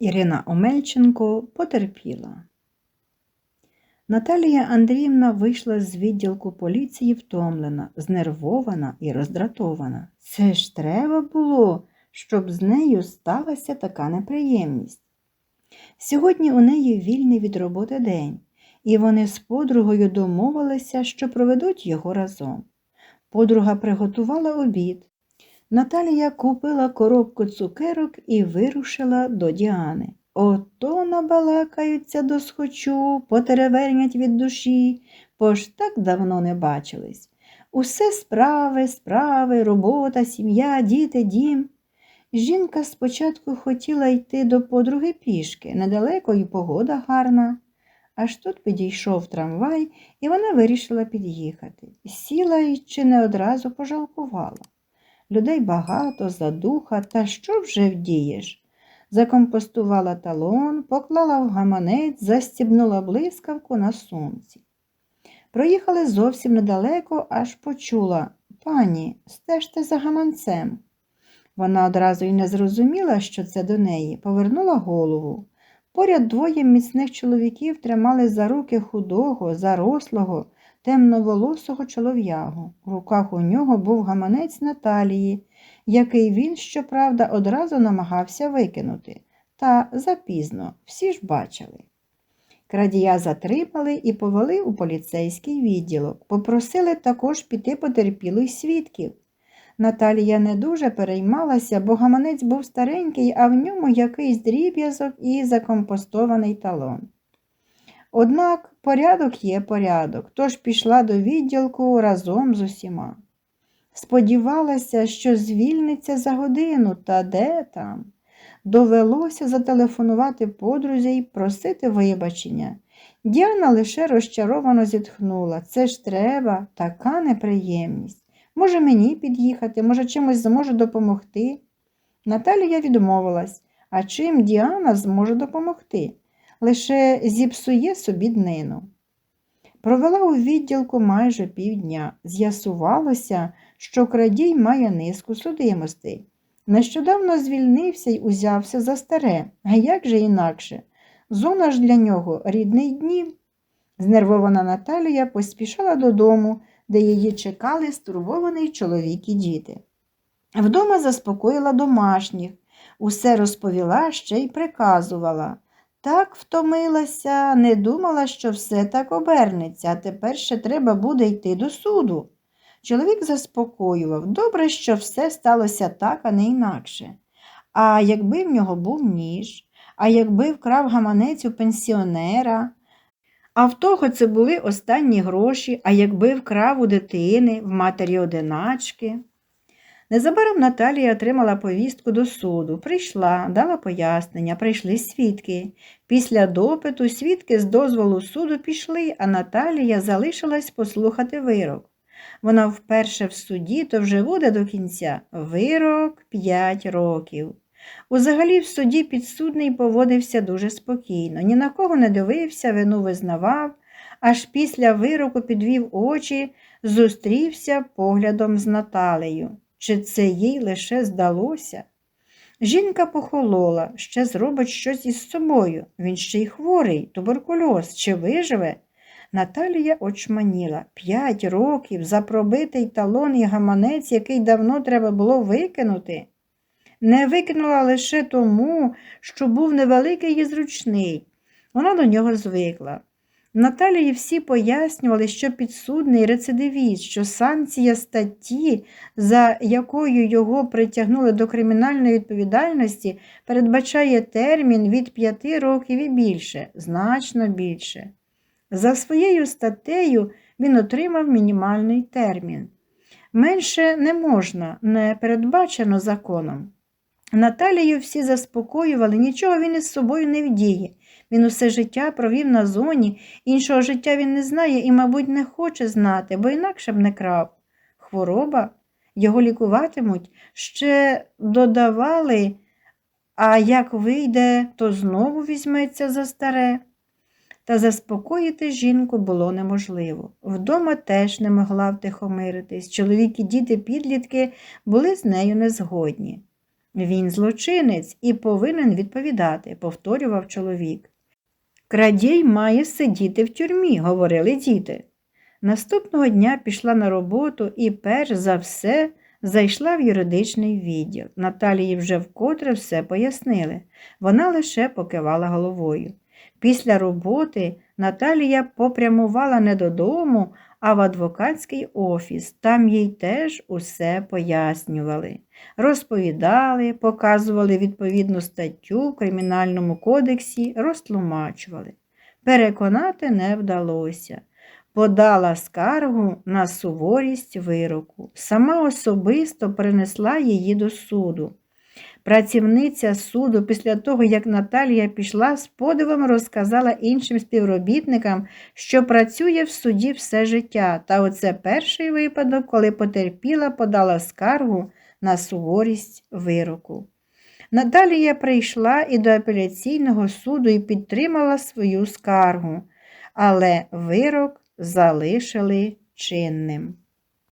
Ірина Омельченко потерпіла. Наталія Андріївна вийшла з відділку поліції втомлена, знервована і роздратована. Це ж треба було, щоб з нею сталася така неприємність. Сьогодні у неї вільний від роботи день, і вони з подругою домовилися, що проведуть його разом. Подруга приготувала обід. Наталія купила коробку цукерок і вирушила до Діани. Ото набалакаються до схочу, потеревернять від душі, бо ж так давно не бачились. Усе справи, справи, робота, сім'я, діти, дім. Жінка спочатку хотіла йти до подруги пішки, недалеко і погода гарна. Аж тут підійшов трамвай, і вона вирішила під'їхати. Сіла і чи не одразу пожалкувала. Людей багато, задуха, та що вже вдієш? Закомпостувала талон, поклала в гаманець, застібнула блискавку на сумці. Проїхали зовсім недалеко, аж почула пані, стежте за гаманцем. Вона одразу й не зрозуміла, що це до неї, повернула голову. Поряд двоє міцних чоловіків тримали за руки худого, зарослого, темноволосого чолов'ягу. В руках у нього був гаманець Наталії, який він, щоправда, одразу намагався викинути. Та запізно, всі ж бачили. Крадія затримали і повели у поліцейський відділок. Попросили також піти потерпілих свідків. Наталія не дуже переймалася, бо гаманець був старенький, а в ньому якийсь дріб'язок і закомпостований талон. Однак порядок є порядок, тож пішла до відділку разом з усіма. Сподівалася, що звільниться за годину, та де там? Довелося зателефонувати подрузі й просити вибачення. Діана лише розчаровано зітхнула. Це ж треба, така неприємність. Може, мені під'їхати, може, чимось зможу допомогти. Наталія відмовилась, а чим Діана зможе допомогти? Лише зіпсує собі днину. Провела у відділку майже півдня. З'ясувалося, що крадій має низку судимостей. Нещодавно звільнився й узявся за старе, а як же інакше? Зона ж для нього рідний днів. Знервована Наталія поспішала додому, де її чекали стурбований чоловік і діти. Вдома заспокоїла домашніх, усе розповіла ще й приказувала. Так втомилася, не думала, що все так обернеться, а тепер ще треба буде йти до суду. Чоловік заспокоював добре, що все сталося так, а не інакше. А якби в нього був ніж, а якби вкрав гаманець у пенсіонера, а в того це були останні гроші, а якби вкрав у дитини, в матері одиначки. Незабаром Наталія отримала повістку до суду, прийшла, дала пояснення, прийшли свідки. Після допиту свідки з дозволу суду пішли, а Наталія залишилась послухати вирок. Вона вперше в суді, то вже буде до кінця вирок 5 років. Узагалі в суді підсудний поводився дуже спокійно, ні на кого не дивився, вину визнавав, аж після вироку підвів очі, зустрівся поглядом з Наталею. Чи це їй лише здалося? Жінка похолола, ще зробить щось із собою. Він ще й хворий, туберкульоз, чи виживе? Наталія очманіла п'ять років за пробитий талон і гаманець, який давно треба було викинути. Не викинула лише тому, що був невеликий і зручний. Вона до нього звикла. Наталії всі пояснювали, що підсудний рецидивіст, що санкція статті, за якою його притягнули до кримінальної відповідальності, передбачає термін від п'яти років і більше, значно більше. За своєю статтею він отримав мінімальний термін. Менше не можна, не передбачено законом. Наталію всі заспокоювали, нічого він із собою не вдіє. Він усе життя провів на зоні, іншого життя він не знає і, мабуть, не хоче знати, бо інакше б не крав. Хвороба, його лікуватимуть, ще додавали, а як вийде, то знову візьметься за старе. Та заспокоїти жінку було неможливо. Вдома теж не могла втихомиритись. Чоловік і діти підлітки були з нею незгодні. Він злочинець і повинен відповідати, повторював чоловік. Крадій має сидіти в тюрмі, говорили діти. Наступного дня пішла на роботу і перш за все зайшла в юридичний відділ. Наталії вже вкотре все пояснили. Вона лише покивала головою. Після роботи Наталія попрямувала не додому, а в адвокатський офіс. Там їй теж усе пояснювали. Розповідали, показували відповідну статтю в Кримінальному кодексі, розтлумачували. Переконати не вдалося. Подала скаргу на суворість вироку. Сама особисто принесла її до суду. Працівниця суду після того, як Наталія пішла, з подивом розказала іншим співробітникам, що працює в суді все життя, та оце перший випадок, коли потерпіла, подала скаргу на суворість вироку. Наталія прийшла і до апеляційного суду і підтримала свою скаргу, але вирок залишили чинним.